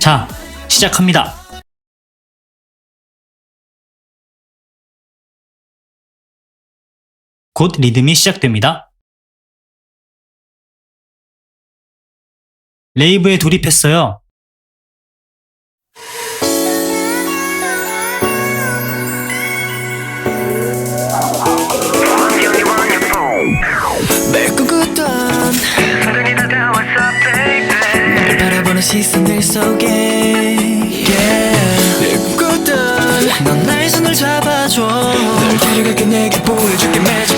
자, 시작합니다. 곧 리듬이 시작됩니다. 레이브에 돌입했어요. 날 바라보는 시선들 속에 yeah. 꿈꾸던 넌 나의 손을 잡아줘 널 데려갈게 내게 보여줄게 매직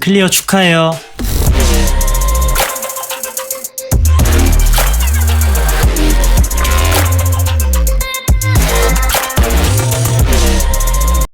클리어 축하해요.